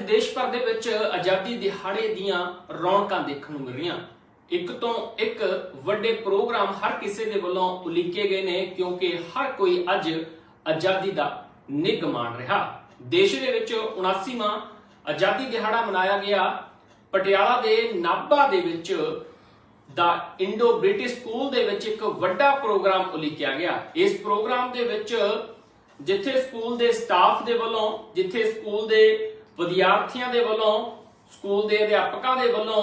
ਦੇਸ਼ ਭਰ ਦੇ ਵਿੱਚ ਆਜ਼ਾਦੀ ਦਿਹਾੜੇ ਦੀਆਂ ਰੌਣਕਾਂ ਦੇਖਣ ਨੂੰ ਮਿਲ ਰਹੀਆਂ। ਇੱਕ ਤੋਂ ਇੱਕ ਵੱਡੇ ਪ੍ਰੋਗਰਾਮ ਹਰ ਕਿਸੇ ਦੇ ਵੱਲੋਂ ਉਲੀਕੇ ਗਏ ਨੇ, ਕਿਉਂਕਿ ਹਰ ਕੋਈ ਅੱਜ ਆਜ਼ਾਦੀ ਦਾ ਨਿੱਘ ਮਾਣ ਰਿਹਾ। ਦੇਸ਼ ਦੇ ਵਿੱਚ 79ਵਾਂ ਆਜ਼ਾਦੀ ਦਿਹਾੜਾ ਮਨਾਇਆ ਗਿਆ। ਪਟਿਆਲਾ ਦੇ ਨਾਭਾ ਦੇ ਵਿੱਚ ਦਾ ਇੰਡੋ ਬ੍ਰਿਟਿਸ਼ ਸਕੂਲ ਦੇ ਵਿੱਚ ਇੱਕ ਵੱਡਾ ਪ੍ਰੋਗਰਾਮ ਉਲੀਕਿਆ ਗਿਆ। ਇਸ ਪ੍ਰੋਗਰਾਮ ਦੇ ਵਿੱਚ ਜਿੱਥੇ ਸਕੂਲ ਦੇ ਸਟਾਫ ਦੇ ਵੱਲੋਂ, ਜਿੱਥੇ ਸਕੂਲ ਦੇ ਵਿਦਿਆਰਥੀਆਂ ਦੇ ਵੱਲੋਂ, ਸਕੂਲ ਦੇ ਅਧਿਆਪਕਾਂ ਦੇ ਵੱਲੋਂ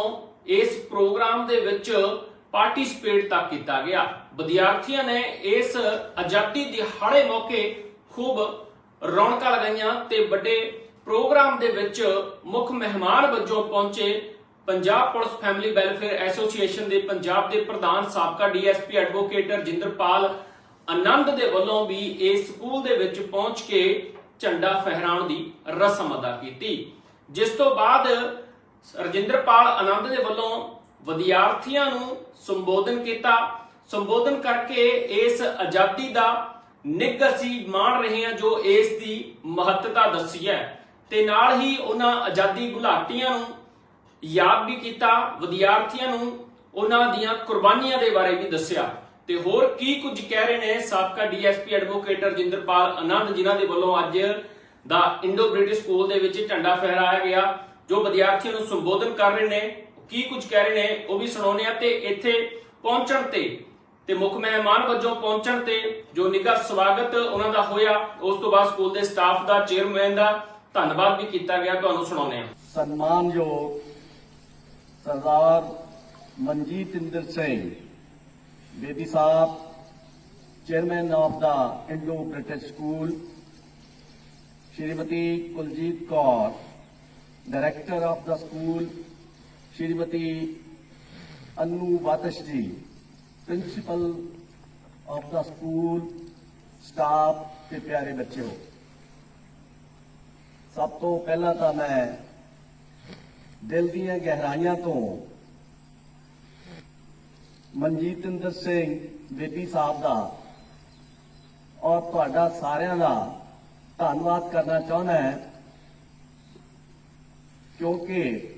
ਇਸ ਪ੍ਰੋਗਰਾਮ ਦੇ ਵਿੱਚ ਪਾਰਟਿਸਿਪੇਟ ਤੱਕ ਕੀਤਾ ਗਿਆ। ਵਿਦਿਆਰਥੀਆਂ ਨੇ ਇਸ ਆਜ਼ਾਦੀ ਦਿਹਾੜੇ ਮੌਕੇ ਖੂਬ ਰੌਣਕਾਂ ਲਗਾਈਆਂ ਤੇ ਵੱਡੇ ਪ੍ਰੋਗਰਾਮ ਦੇ ਵਿੱਚ ਮੁੱਖ ਮਹਿਮਾਨ ਵਜੋਂ ਪਹੁੰਚੇ Punjab police family welfare association ਦੇ ਪੰਜਾਬ ਦੇ ਪ੍ਰਧਾਨ ਸਾਬਕਾ ਡੀਐਸਪੀ ਐਡਵੋਕੇਟ ਰਜਿੰਦਰਪਾਲ ਆਨੰਦ ਦੇ ਵੱਲੋਂ ਵੀ ਇਸ ਸਕੂਲ ਦੇ ਵਿੱਚ ਪਹੁੰਚ ਕੇ ਝੰਡਾ ਫਹਿਰਾਉਣ ਦੀ ਰਸਮ ਅਦਾ ਕੀਤੀ। ਜਿਸ ਤੋਂ ਬਾਅਦ ਰਜਿੰਦਰਪਾਲ ਆਨੰਦ ਦੇ ਵੱਲੋਂ ਵਿਦਿਆਰਥੀਆਂ ਨੂੰ ਸੰਬੋਧਨ ਕੀਤਾ। ਸੰਬੋਧਨ ਕਰਕੇ ਇਸ ਆਜ਼ਾਦੀ ਦਾ ਨਿੱਘ ਅਸੀਂ ਮਾਣ ਰਹੇ ਹਾਂ ਜੋ ਇਸ ਦੀ ਮਹੱਤਤਾ ਦੱਸੀ ਹੈ। ਤੇ ਨਾਲ ਹੀ ਉਹਨਾਂ ਆਜ਼ਾਦੀ ਘੁਲਾਟੀਆਂ ਨੂੰ ਯਾਦ ਵੀ ਕੀਤਾ। ਵਿਦਿਆਰਥੀਆਂ ਨੂੰ ਉਹਨਾਂ ਦੀਆਂ ਕੁਰਬਾਨੀਆਂ ਦੇ ਬਾਰੇ ਵੀ ਦੱਸਿਆ। ਤੇ ਹੋਰ ਕੀ ਕੁਝ ਕਹਿ ਰਹੇ ਨੇ ਸਾਬਕਾ ਡੀਐਸਪੀ ਐਡਵੋਕੇਟ ਰਜਿੰਦਰਪਾਲ ਆਨੰਦ ਜਿਨ੍ਹਾਂ ਦੇ ਵੱਲੋਂ ਅੱਜ ਦਾ ਇੰਡੋ ਬ੍ਰਿਟਿਸ਼ ਸਕੂਲ ਦੇ ਵਿੱਚ ਝੰਡਾ ਫਹਿਰਾਇਆ ਗਿਆ, ਜੋ ਵਿਦਿਆਰਥੀਆਂ ਨੂੰ ਸੰਬੋਧਨ ਕਰ ਰਹੇ ਨੇ। ਕੀ ਕੁਝ ਕਹਿ ਰਹੇ ਨੇ ਉਹ ਵੀ ਸੁਣਾਉਂਦੇ ਆ ਤੇ ਇੱਥੇ ਪਹੁੰਚਣ ਤੇ ਤੇ ਮੁੱਖ ਮਹਿਮਾਨ ਵਜੋਂ ਪਹੁੰਚਣ ਤੇ ਜੋ ਨਿੱਘਾ ਸਵਾਗਤ ਉਹਨਾਂ ਦਾ ਹੋਇਆ, ਉਸ ਤੋਂ ਬਾਅਦ ਸਕੂਲ ਦੇ ਸਟਾਫ ਦਾ, ਚੇਅਰਮੈਨ ਦਾ ਧੰਨਵਾਦ ਵੀ ਕੀਤਾ ਗਿਆ, ਤੁਹਾਨੂੰ ਸੁਣਾਉਂਦੇ ਆ ਸਨਮਾਨਯੋਗ ਸਰਦਾਰ ਮਨਜੀਤ ਇੰਦਰ ਸਿੰਘ ਬੇਦੀ ਸਾਹਿਬ, chairman of the Indo British school, Shrimati Kuljit Kaur, director of the school, Shrimati Anu Batish ji, principal of the school, staff ਤੇ ਪਿਆਰੇ ਬੱਚਿਓ। ਸਭ ਤੋਂ ਪਹਿਲਾਂ ਤਾਂ ਮੈਂ ਦਿਲ ਦੀਆਂ ਗਹਿਰਾਈਆਂ ਤੋਂ ਮਨਜੀਤ ਇੰਦਰ ਸਿੰਘ ਬੇਦੀ ਸਾਹਿਬ ਦਾ। ਔਰ ਤੁਹਾਡਾ ਸਾਰਿਆਂ ਦਾ ਧੰਨਵਾਦ ਕਰਨਾ ਚਾਹੁੰਦਾ ਹਾਂ, ਕਿਉਂਕਿ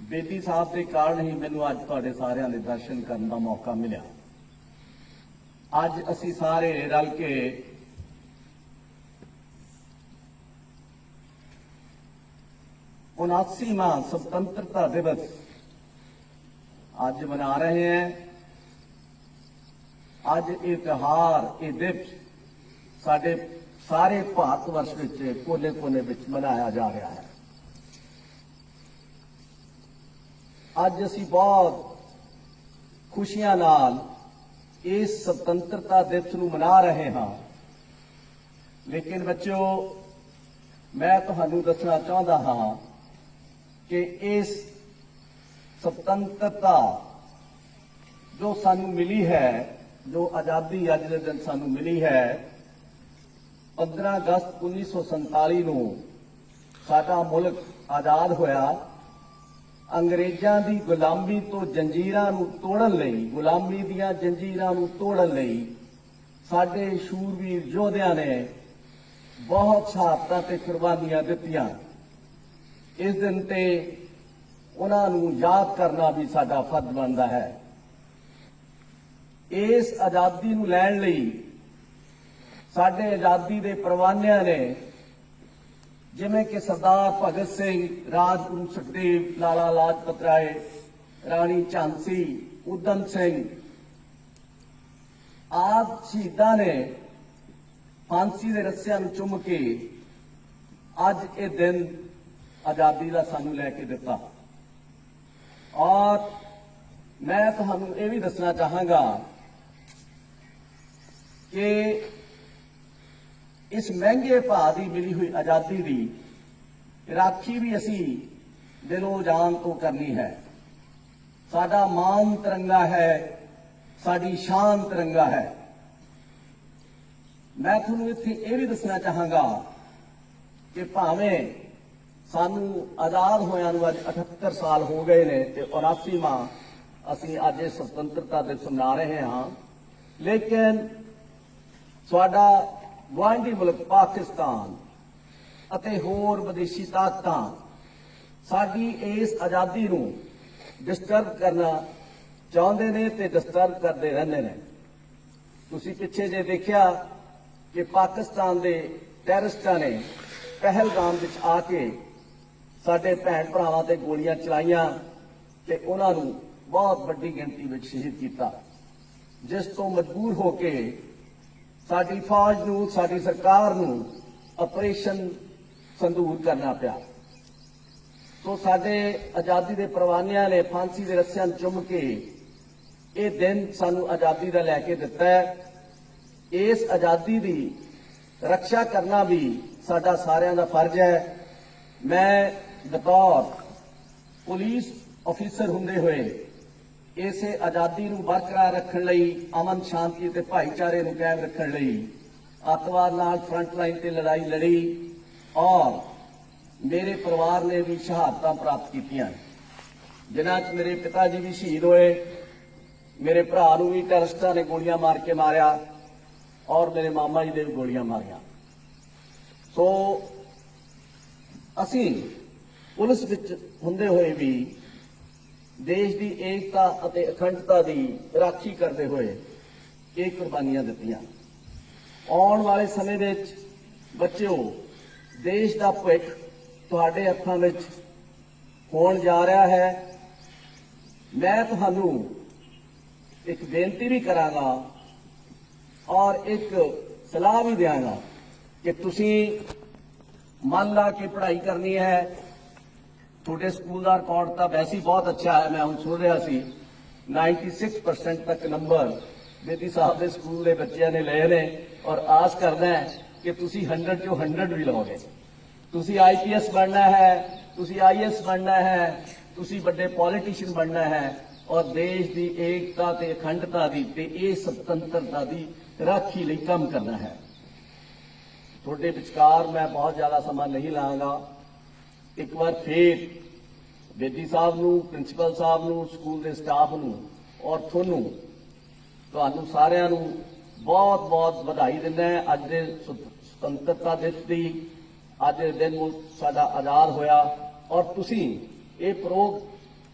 ਬੇਦੀ ਸਾਹਿਬ ਦੇ ਕਾਰਨ ਹੀ ਮੈਨੂੰ ਅੱਜ ਤੁਹਾਡੇ ਸਾਰਿਆਂ ਦੇ ਦਰਸ਼ਨ ਕਰਨ ਦਾ ਮੌਕਾ ਮਿਲਿਆ। ਅੱਜ ਅਸੀਂ ਸਾਰੇ ਰਲ ਕੇ ਉਨਾਸੀਵਾਂ ਸੁਤੰਤਰਤਾ ਦਿਵਸ ਅੱਜ ਮਨਾ ਰਹੇ ਹਾਂ। ਅੱਜ ਇਹ ਤਿਉਹਾਰ, ਇਹ ਦਿਵਸ ਸਾਡੇ ਸਾਰੇ ਭਾਰਤ ਵਰਸ਼ ਵਿੱਚ, ਕੋਨੇ-ਕੋਨੇ ਵਿੱਚ ਮਨਾਇਆ ਜਾ ਰਿਹਾ ਹੈ। ਅੱਜ ਅਸੀਂ ਬਹੁਤ ਖੁਸ਼ੀਆਂ ਨਾਲ ਇਸ ਸੁਤੰਤਰਤਾ ਦਿਵਸ ਨੂੰ ਮਨਾ ਰਹੇ ਹਾਂ। ਲੇਕਿਨ ਬੱਚਿਓ, ਮੈਂ ਤੁਹਾਨੂੰ ਦੱਸਣਾ ਚਾਹੁੰਦਾ ਹਾਂ ਕਿ ਇਸ ਸੁਤੰਤਰਤਾ ਜੋ ਸਾਨੂੰ ਮਿਲੀ ਹੈ, ਜੋ ਆਜ਼ਾਦੀ ਅੱਜ ਦੇ ਦਿਨ ਸਾਨੂੰ ਮਿਲੀ ਹੈ 15 ਅਗਸਤ 1947 ਨੂੰ ਸਾਡਾ ਮੁਲਕ ਆਜ਼ਾਦ ਹੋਇਆ। ਅੰਗਰੇਜ਼ਾਂ ਦੀ ਗੁਲਾਮੀ ਤੋਂ ਜੰਜੀਰਾਂ ਨੂੰ ਤੋੜਨ ਲਈ, ਗੁਲਾਮੀ ਦੀਆਂ ਜੰਜੀਰਾਂ ਨੂੰ ਤੋੜਨ ਲਈ ਸਾਡੇ ਸ਼ੂਰਵੀਰ ਯੋਧਿਆਂ ਨੇ ਬਹੁਤ ਸ਼ਹਾਦਤਾਂ ਤੇ ਕੁਰਬਾਨੀਆਂ ਦਿੱਤੀਆਂ। ਇਸ ਦਿਨ ਤੇ ਉਹਨਾਂ ਨੂੰ ਯਾਦ ਕਰਨਾ ਵੀ ਸਾਡਾ ਫਰਜ਼ ਬਣਦਾ ਹੈ। ਇਸ ਆਜ਼ਾਦੀ ਨੂੰ ਲੈਣ ਲਈ ਸਾਡੇ ਆਜ਼ਾਦੀ ਦੇ ਪਰਵਾਨਿਆਂ ਨੇ ਜਿਵੇਂ ਕਿ ਸਰਦਾਰ ਭਗਤ ਸਿੰਘ ਰਾਜਗੁਰੂ ਸੁਖਦੇਵ, ਲਾਲਾ ਲਾਜਪਤ ਰਾਏ, ਰਾਣੀ ਝਾਂਸੀ ਉਦਮ ਸਿੰਘ ਆਪ ਸ਼ਹੀਦਾਂ ਨੇ ਫਾਂਸੀ ਦੇ ਰੱਸਿਆਂ ਨੂੰ ਚੁੰਮ ਕੇ ਅੱਜ ਇਹ ਦਿਨ ਆਜ਼ਾਦੀ ਦਾ ਸਾਨੂੰ ਲੈ ਕੇ ਦਿੱਤਾ। ਔਰ ਮੈਂ ਤੁਹਾਨੂੰ ਇਹ ਵੀ ਦੱਸਣਾ ਚਾਹਾਂਗਾ ਕਿ ਇਸ ਮਹਿੰਗੇ ਭਾਅ ਦੀ ਮਿਲੀ ਹੋਈ ਆਜ਼ਾਦੀ ਦੀ ਰਾਖੀ ਵੀ ਅਸੀਂ ਦਿਲੋਂ ਜਾਨ ਤੋਂ ਕਰਨੀ ਹੈ। ਸਾਡਾ ਮਾਨ ਤਿਰੰਗਾ ਹੈ, ਸਾਡੀ ਸ਼ਾਨ ਤਿਰੰਗਾ ਹੈ। ਮੈਂ ਤੁਹਾਨੂੰ ਇੱਥੇ ਇਹ ਵੀ ਦੱਸਣਾ ਚਾਹਾਂਗਾ ਕਿ ਭਾਵੇਂ ਸਾਨੂੰ ਆਜ਼ਾਦ ਹੋਇਆਂ ਨੂੰ ਅੱਜ 78 ਸਾਲ ਹੋ ਗਏ ਨੇ ਤੇ 79ਵਾਂ ਅਸੀਂ ਅੱਜ ਇਹ ਸੁਤੰਤਰਤਾ ਦਿਵਸ ਮਨਾ ਰਹੇ ਹਾਂ। ਲੇਕਿਨ ਸਾਡਾ ਗੁਆਂਢੀ ਮੁਲਕ ਪਾਕਿਸਤਾਨ ਅਤੇ ਹੋਰ ਵਿਦੇਸ਼ੀ ਤਾਕਤਾਂ ਸਾਡੀ ਇਸ ਆਜ਼ਾਦੀ ਨੂੰ ਡਿਸਟਰਬ ਕਰਨਾ ਚਾਹੁੰਦੇ ਨੇ ਤੇ ਡਿਸਟਰਬ ਕਰਦੇ ਰਹਿੰਦੇ ਨੇ। ਤੁਸੀਂ ਪਿੱਛੇ ਜੇ ਦੇਖਿਆ ਕਿ ਪਾਕਿਸਤਾਨ ਦੇ ਟੈਰਰਿਸਟਾਂ ਨੇ ਪਹਿਲਗਾਮ ਵਿੱਚ ਆ ਕੇ ਸਾਡੇ ਭੈਣ ਭਰਾਵਾਂ ਤੇ ਗੋਲੀਆਂ ਚਲਾਈਆਂ ਤੇ ਉਹਨਾਂ ਨੂੰ ਬਹੁਤ ਵੱਡੀ ਗਿਣਤੀ ਵਿੱਚ ਸ਼ਹੀਦ ਕੀਤਾ। ਜਿਸ ਤੋਂ ਮਜਬੂਰ ਹੋ ਕੇ ਸਾਡੀ ਫੌਜ ਨੂੰ, ਸਾਡੀ ਸਰਕਾਰ ਨੂੰ ਆਪਰੇਸ਼ਨ ਸੰਦੂਰ ਕਰਨਾ ਪਿਆ। ਸੋ ਸਾਡੇ ਆਜ਼ਾਦੀ ਦੇ ਪ੍ਰਵਾਨਿਆਂ ਨੇ ਫਾਂਸੀ ਦੇ ਰੱਸਿਆਂ ਨੂੰ ਚੁੰਮ ਕੇ ਇਹ ਦਿਨ ਸਾਨੂੰ ਆਜ਼ਾਦੀ ਦਾ ਲੈ ਕੇ ਦਿੱਤਾ ਹੈ। ਇਸ ਆਜ਼ਾਦੀ ਦੀ ਰੱਖਿਆ ਕਰਨਾ ਵੀ ਸਾਡਾ ਸਾਰਿਆਂ ਦਾ ਫਰਜ਼ ਹੈ। ਮੈਂ ਬਤੌਰ ਪੁਲਿਸ ਅਫੀਸਰ ਹੁੰਦੇ ਹੋਏ ਇਸੇ ਆਜ਼ਾਦੀ ਨੂੰ ਬਰਕਰਾਰ ਰੱਖਣ ਲਈ ਅਮਨ ਸ਼ਾਂਤੀ ਤੇ ਭਾਈਚਾਰੇ ਨੂੰ ਕਾਇਮ ਰੱਖਣ ਲਈ ਅੱਤਵਾਦ ਨਾਲ ਫਰੰਟ ਲਾਈਨ ਤੇ ਲੜਾਈ ਲੜੀ ਔਰ ਮੇਰੇ ਪਰਿਵਾਰ ਨੇ ਵੀ ਸ਼ਹਾਦਤਾਂ ਪ੍ਰਾਪਤ ਕੀਤੀਆਂ। ਜਿਨ੍ਹਾਂ 'ਚ ਮੇਰੇ ਪਿਤਾ ਜੀ ਵੀ ਸ਼ਹੀਦ ਹੋਏ, ਮੇਰੇ ਭਰਾ ਨੂੰ ਵੀ ਟੈਰਰਿਸਟਾਂ ਨੇ ਗੋਲੀਆਂ ਮਾਰ ਕੇ ਮਾਰਿਆ ਔਰ ਮੇਰੇ ਮਾਮਾ ਜੀ ਦੇ ਵੀ ਗੋਲੀਆਂ ਮਾਰੀਆਂ। ਸੋ ਅਸੀਂ ਪੁਲਿਸ ਵਿੱਚ ਹੁੰਦੇ ਹੋਏ ਵੀ ਦੇਸ਼ ਦੀ ਏਕਤਾ ਅਤੇ ਅਖੰਡਤਾ ਦੀ ਰਾਖੀ ਕਰਦੇ ਹੋਏ ਇਹ ਕੁਰਬਾਨੀਆਂ ਦਿੱਤੀਆਂ। ਆਉਣ ਵਾਲੇ ਸਮੇਂ ਵਿੱਚ ਬੱਚਿਓ, ਦੇਸ਼ ਦਾ ਭਵਿੱਖ ਤੁਹਾਡੇ ਹੱਥਾਂ ਵਿੱਚ ਹੋਣ ਜਾ ਰਿਹਾ ਹੈ। ਮੈਂ ਤੁਹਾਨੂੰ ਇੱਕ ਬੇਨਤੀ ਵੀ ਕਰਾਂਗਾ ਔਰ ਇੱਕ ਸਲਾਹ ਵੀ ਦਿਆਂਗਾ ਕਿ ਤੁਸੀਂ ਮੰਨ ਲਾ ਕੇ ਪੜ੍ਹਾਈ ਕਰਨੀ ਹੈ ਤੁਹਾਡੇ ਸਕੂਲ ਦਾ ਰਿਕਾਰਡ ਤਾਂ ਵੈਸੇ ਹੀ ਬਹੁਤ ਅੱਛਾ ਹੈ, ਮੈਂ ਹੁਣ ਸੁਣ ਰਿਹਾ ਸੀ। 96% ਤੱਕ ਨੰਬਰ ਬੇਦੀ ਸਾਹਿਬ ਦੇ ਸਕੂਲ ਦੇ ਬੱਚਿਆਂ ਨੇ ਲਏ ਨੇ ਔਰ ਆਸ ਕਰਦਾ ਹੈ ਕਿ ਤੁਸੀਂ 100 ਚੋਂ 100 ਵੀ ਲਓਗੇ ਤੁਸੀਂ ਆਈਪੀਐਸ ਬਣਨਾ ਹੈ, ਤੁਸੀਂ ਆਈਐਸ ਬਣਨਾ ਹੈ, ਤੁਸੀਂ ਵੱਡੇ ਪੋਲੀਟੀਸ਼ੀਅਨ ਬਣਨਾ ਹੈ ਔਰ ਦੇਸ਼ ਦੀ ਏਕਤਾ ਤੇ ਅਖੰਡਤਾ ਦੀ ਤੇ ਇਹ ਸੁਤੰਤਰਤਾ ਦੀ ਰਾਖੀ ਲਈ ਕੰਮ ਕਰਨਾ ਹੈ। ਤੁਹਾਡੇ ਵਿਚਕਾਰ ਮੈਂ ਬਹੁਤ ਜ਼ਿਆਦਾ ਸਮਾਂ ਨਹੀਂ ਲਾਂਗਾ ਇੱਕ ਵਾਰ ਫੇਰ ਬੇਦੀ ਸਾਹਿਬ ਨੂੰ, ਪ੍ਰਿੰਸੀਪਲ ਸਾਹਿਬ ਨੂੰ, ਸਕੂਲ ਦੇ ਸਟਾਫ ਨੂੰ ਔਰ ਤੁਹਾਨੂੰ ਤੁਹਾਨੂੰ ਸਾਰਿਆਂ ਨੂੰ ਬਹੁਤ ਬਹੁਤ ਵਧਾਈ ਦਿੰਦਾ ਅੱਜ ਦੇ ਸੁਤੰਤਰਤਾ ਦਿਵਸ ਦੀ ਅੱਜ ਦੇ ਦਿਨ ਸਾਡਾ ਆਜ਼ਾਦ ਹੋਇਆ ਔਰ ਤੁਸੀਂ ਇਹ ਪ੍ਰੋਗ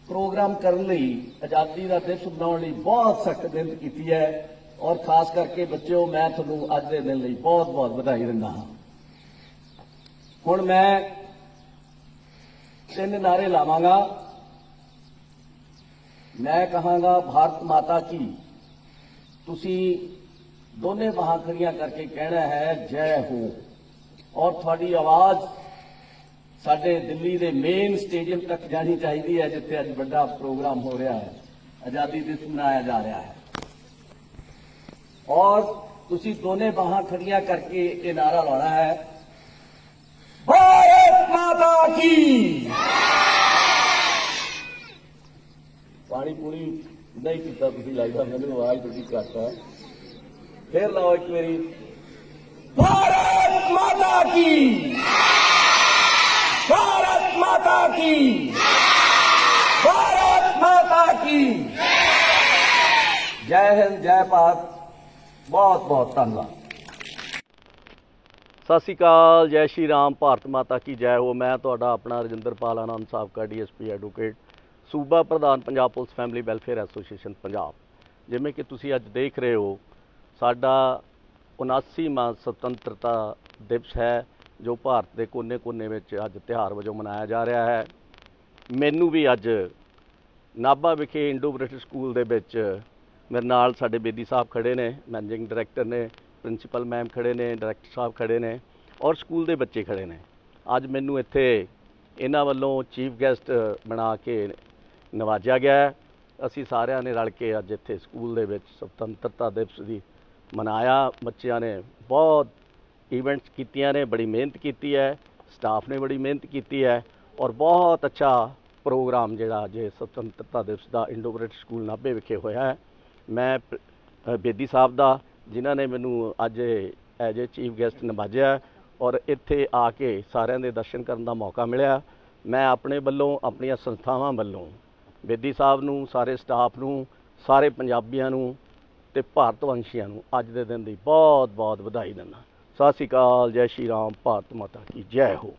ਪ੍ਰੋਗਰਾਮ ਕਰਨ ਲਈ ਆਜ਼ਾਦੀ ਦਾ ਦਿਵਸ ਬਣਾਉਣ ਲਈ ਬਹੁਤ ਸਖਤ ਮਿਹਨਤ ਕੀਤੀ ਹੈ ਔਰ ਖਾਸ ਕਰਕੇ ਬੱਚਿਓ, ਮੈਂ ਤੁਹਾਨੂੰ ਅੱਜ ਦੇ ਦਿਨ ਲਈ ਬਹੁਤ ਬਹੁਤ ਵਧਾਈ ਦਿੰਦਾ ਹਾਂ। ਹੁਣ ਮੈਂ ਤਿੰਨ ਨਾਰੇ ਲਾਵਾਂਗਾ। ਮੈਂ ਕਹਾਂਗਾ, ਭਾਰਤ ਮਾਤਾ ਕੀ? ਤੁਸੀਂ ਦੋਨੇ ਬਾਹਾਂ ਖੜੀਆਂ ਕਰਕੇ ਕਹਿਣਾ ਹੈ, ਜੈ ਹੋ। ਔਰ ਤੁਹਾਡੀ ਆਵਾਜ਼ ਸਾਡੇ ਦਿੱਲੀ ਦੇ ਮੇਨ ਸਟੇਡੀਅਮ ਤੱਕ ਜਾਣੀ ਚਾਹੀਦੀ ਹੈ, ਜਿੱਥੇ ਅੱਜ ਵੱਡਾ ਪ੍ਰੋਗਰਾਮ ਹੋ ਰਿਹਾ ਹੈ। ਆਜ਼ਾਦੀ ਦਿਵਸ ਮਨਾਇਆ ਜਾ ਰਿਹਾ ਹੈ। ਔਰ ਤੁਸੀਂ ਦੋਨੇ ਬਾਹਾਂ ਖੜੀਆਂ ਕਰਕੇ ਇਹ ਨਾਰਾ ਲਾਉਣਾ ਹੈ। ਕੀ ਪਾਣੀ ਪੂਣੀ ਨਹੀਂ ਕੀਤਾ ਤੁਸੀਂ ਲੱਗਦਾ ਮੈਨੂੰ ਆਵਾਜ਼ ਤੁਹਾਡੀ ਘੱਟ ਹੈ ਫੇਰ ਲਾਓ ਇੱਕ ਵਾਰੀ। ਭਾਰਤ ਮਾਤਾ ਕੀ? ਭਾਰਤ ਮਾਤਾ ਕੀ? ਭਾਰਤ ਮਾਤਾ ਕੀ? ਜੈ ਹਿੰਦ ਜੈ ਭਾਰਤ। ਬਹੁਤ ਬਹੁਤ ਧੰਨਵਾਦ। ਸਤਿ ਸ਼੍ਰੀ ਅਕਾਲ, ਜੈ ਸ਼੍ਰੀ ਰਾਮ, ਭਾਰਤ ਮਾਤਾ ਕੀ ਜੈ ਹੋ। ਮੈਂ ਤੁਹਾਡਾ ਆਪਣਾ ਰਜਿੰਦਰਪਾਲ ਆਨੰਦ ਸਾਬਕਾ ਡੀਐਸਪੀ ਐਡਵੋਕੇਟ, ਸੂਬਾ ਪ੍ਰਧਾਨ Punjab police family welfare association, Punjab. ਜਿਵੇਂ ਕਿ ਤੁਸੀਂ ਅੱਜ ਦੇਖ ਰਹੇ ਹੋ, ਸਾਡਾ 79ਵਾਂ ਸੁਤੰਤਰਤਾ ਦਿਵਸ ਹੈ, ਜੋ ਭਾਰਤ ਦੇ ਕੋਨੇ-ਕੋਨੇ ਵਿੱਚ ਅੱਜ ਤਿਉਹਾਰ ਵਜੋਂ ਮਨਾਇਆ ਜਾ ਰਿਹਾ ਹੈ। ਮੈਨੂੰ ਵੀ ਅੱਜ ਨਾਭਾ ਵਿਖੇ ਇੰਡੋ ਬ੍ਰਿਟਿਸ਼ ਸਕੂਲ ਦੇ ਵਿੱਚ ਮੇਰੇ ਨਾਲ ਸਾਡੇ ਬੇਦੀ ਸਾਹਿਬ ਖੜੇ ਨੇ, ਮੈਨੇਜਿੰਗ ਡਾਇਰੈਕਟਰ ਨੇ ਪ੍ਰਿੰਸੀਪਲ ਮੈਮ ਖੜੇ ਨੇ, ਡਾਇਰੈਕਟਰ ਸਾਹਿਬ ਖੜੇ ਨੇ ਔਰ ਸਕੂਲ ਦੇ ਬੱਚੇ ਖੜੇ ਨੇ। ਅੱਜ ਮੈਨੂੰ ਇੱਥੇ ਇਹਨਾਂ ਵੱਲੋਂ ਚੀਫ ਗੈਸਟ ਬਣਾ ਕੇ ਨਵਾਜਿਆ ਗਿਆ ਅਸੀਂ ਸਾਰਿਆਂ ਨੇ ਰਲ ਕੇ ਅੱਜ ਇੱਥੇ ਸਕੂਲ ਦੇ ਵਿੱਚ ਸੁਤੰਤਰਤਾ ਦਿਵਸ ਦੀ ਮਨਾਇਆ। ਬੱਚਿਆਂ ਨੇ ਬਹੁਤ ਇਵੈਂਟਸ ਕੀਤੀਆਂ ਨੇ, ਬੜੀ ਮਿਹਨਤ ਕੀਤੀ ਹੈ। ਸਟਾਫ ਨੇ ਬੜੀ ਮਿਹਨਤ ਕੀਤੀ ਹੈ ਔਰ ਬਹੁਤ ਅੱਛਾ ਪ੍ਰੋਗਰਾਮ ਜਿਹੜਾ ਜੇ ਸੁਤੰਤਰਤਾ ਦਿਵਸ ਦਾ ਇੰਡੋ ਬ੍ਰਿਟਿਸ਼ ਸਕੂਲ ਨਾਭੇ ਵਿਖੇ ਹੋਇਆ ਹੈ। ਮੈਂ ਬੇਦੀ ਸਾਹਿਬ ਦਾ ਜਿਨ੍ਹਾਂ ਨੇ ਮੈਨੂੰ ਅੱਜ ਐਜ ਏ ਚੀਫ ਗੈਸਟ ਨਵਾਜਿਆ ਔਰ ਇੱਥੇ ਆ ਕੇ ਸਾਰਿਆਂ ਦੇ ਦਰਸ਼ਨ ਕਰਨ ਦਾ ਮੌਕਾ ਮਿਲਿਆ। ਮੈਂ ਆਪਣੇ ਵੱਲੋਂ, ਆਪਣੀਆਂ ਸੰਸਥਾਵਾਂ ਵੱਲੋਂ, ਬੇਦੀ ਸਾਹਿਬ ਨੂੰ, ਸਾਰੇ ਸਟਾਫ ਨੂੰ, ਸਾਰੇ ਪੰਜਾਬੀਆਂ ਨੂੰ ਤੇ ਭਾਰਤ ਵੰਸ਼ੀਆਂ ਨੂੰ ਅੱਜ ਦੇ ਦਿਨ ਦੀ ਬਹੁਤ ਬਹੁਤ ਵਧਾਈ ਦਿੰਦਾ। ਸਤਿ ਸ਼੍ਰੀ ਅਕਾਲ, ਜੈ ਸ਼੍ਰੀ ਰਾਮ, ਭਾਰਤ ਮਾਤਾ ਕੀ ਜੈ ਹੋ।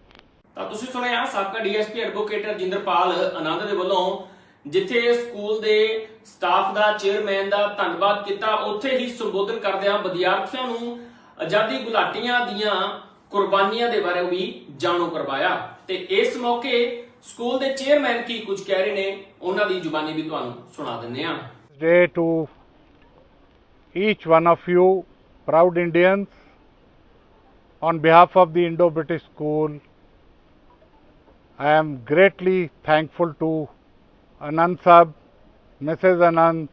ਤਾਂ ਤੁਸੀਂ ਸੁਣਿਆ ਸਾਬਕਾ ਡੀਐਸਪੀ ਐਡਵੋਕੇਟ ਰਜਿੰਦਰਪਾਲ ਆਨੰਦ ਦੇ ਵੱਲੋਂ ਜਿੱਥੇ ਸਕੂਲ ਦੇ ਸਟਾਫ ਦਾ ਚੇਅਰਮੈਨ ਦਾ ਧੰਨਵਾਦ ਕੀਤਾ ਉੱਥੇ ਹੀ ਸੰਬੋਧਨ ਕਰਦਿਆਂ ਵਿਦਿਆਰਥੀਆਂ ਨੂੰ ਆਜ਼ਾਦੀ ਗੁਲਾਟੀਆਂ ਦੀਆਂ ਕੁਰਬਾਨੀਆਂ ਦੇ ਬਾਰੇ ਵੀ ਜਾਣੂ ਕਰਵਾਇਆ ਤੇ ਇਸ ਮੌਕੇ ਸਕੂਲ ਦੇ ਚੇਅਰਮੈਨ ਕੀ ਕੁਝ ਕਹਿ ਰਹੇ ਨੇ ਉਹਨਾਂ ਦੀ ਜ਼ੁਬਾਨੀ ਵੀ ਤੁਹਾਨੂੰ ਸੁਣਾ ਦਿੰਦੇ ਹਾਂ day to each one of you, proud Indians. On behalf of the Indo British School, I am greatly thankful to Anand Sab, Mrs. Anand,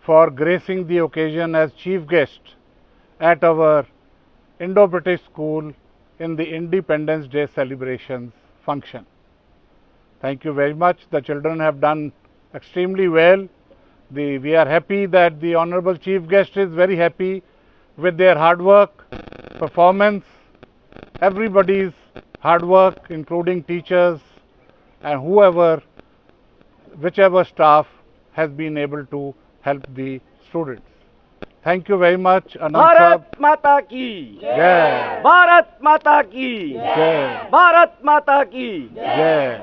for gracing the occasion as chief guest at our Indo British School in the Independence Day celebrations function. Thank you very much. The children have done extremely well. The, we are happy that the Honorable Chief Guest is very happy with their hard work, performance, everybody's hard work, including teachers and whoever, whichever staff has been able to help the students. Thank you very much, Anand Sahab. Bharat ਮਾਤਾ ਕੀ Jai. Bharat ਮਾਤਾ ਕੀ Jai. Bharat ਮਾਤਾ ਕੀ Jai.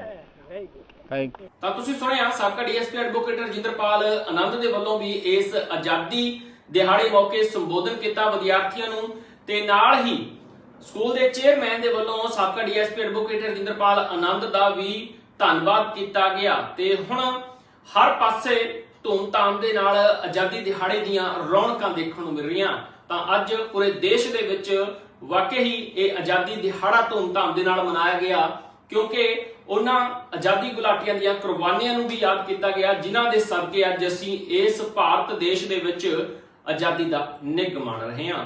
Thank you. ਤਾਂ ਤੁਸੀਂ ਸੁਣਿਆ ਸਾਬਕਾ DSP advocate Rajinderpal ਆਨੰਦ ਦੇ ਵੱਲੋਂ ਵੀ ਇਸ ਆਜ਼ਾਦੀ ਦਿਹਾੜੇ ਮੌਕੇ ਸੰਬੋਧਨ ਕੀਤਾ ਵਿਦਿਆਰਥੀਆਂ ਨੂੰ ਤੇ ਨਾਲ ਹੀ ਸਕੂਲ ਦੇ ਚੇਅਰਮੈਨ ਦੇ ਵੱਲੋਂ ਸਾਬਕਾ ਡੀਐਸਪੀ ਐਡਵੋਕੇਟ ਰਜਿੰਦਰਪਾਲ ਆਨੰਦ ਦਾ ਵੀ ਧੰਨਵਾਦ ਕੀਤਾ ਗਿਆ ਤੇ ਹੁਣ ਹਰ ਪਾਸੇ ਧੂਮਧਾਮ ਦੇ ਨਾਲ ਆਜ਼ਾਦੀ ਦਿਹਾੜੇ ਦੀਆਂ ਰੌਣਕਾਂ ਦੇਖਣ ਨੂੰ ਮਿਲ ਰਹੀਆਂ। ਤਾਂ ਅੱਜ ਪੂਰੇ ਦੇਸ਼ ਦੇ ਵਿੱਚ ਵਾਕਈ ਹੀ ਇਹ ਆਜ਼ਾਦੀ ਦਿਹਾੜਾ ਧੂਮਧਾਮ ਦੇ ਨਾਲ ਮਨਾਇਆ ਗਿਆ, ਕਿਉਂਕਿ ਉਹਨਾਂ ਆਜ਼ਾਦੀ ਗੁਲਾਟੀਆਂ ਦੀਆਂ ਕੁਰਬਾਨੀਆਂ ਨੂੰ ਵੀ ਯਾਦ ਕੀਤਾ ਗਿਆ, ਜਿਨ੍ਹਾਂ ਦੇ ਸਦਕੇ ਅੱਜ ਅਸੀਂ ਇਸ ਭਾਰਤ ਦੇਸ਼ ਦੇ ਵਿੱਚ ਆਜ਼ਾਦੀ ਦਾ ਨਿੱਘ ਮਾਣ ਰਹੇ ਹਾਂ।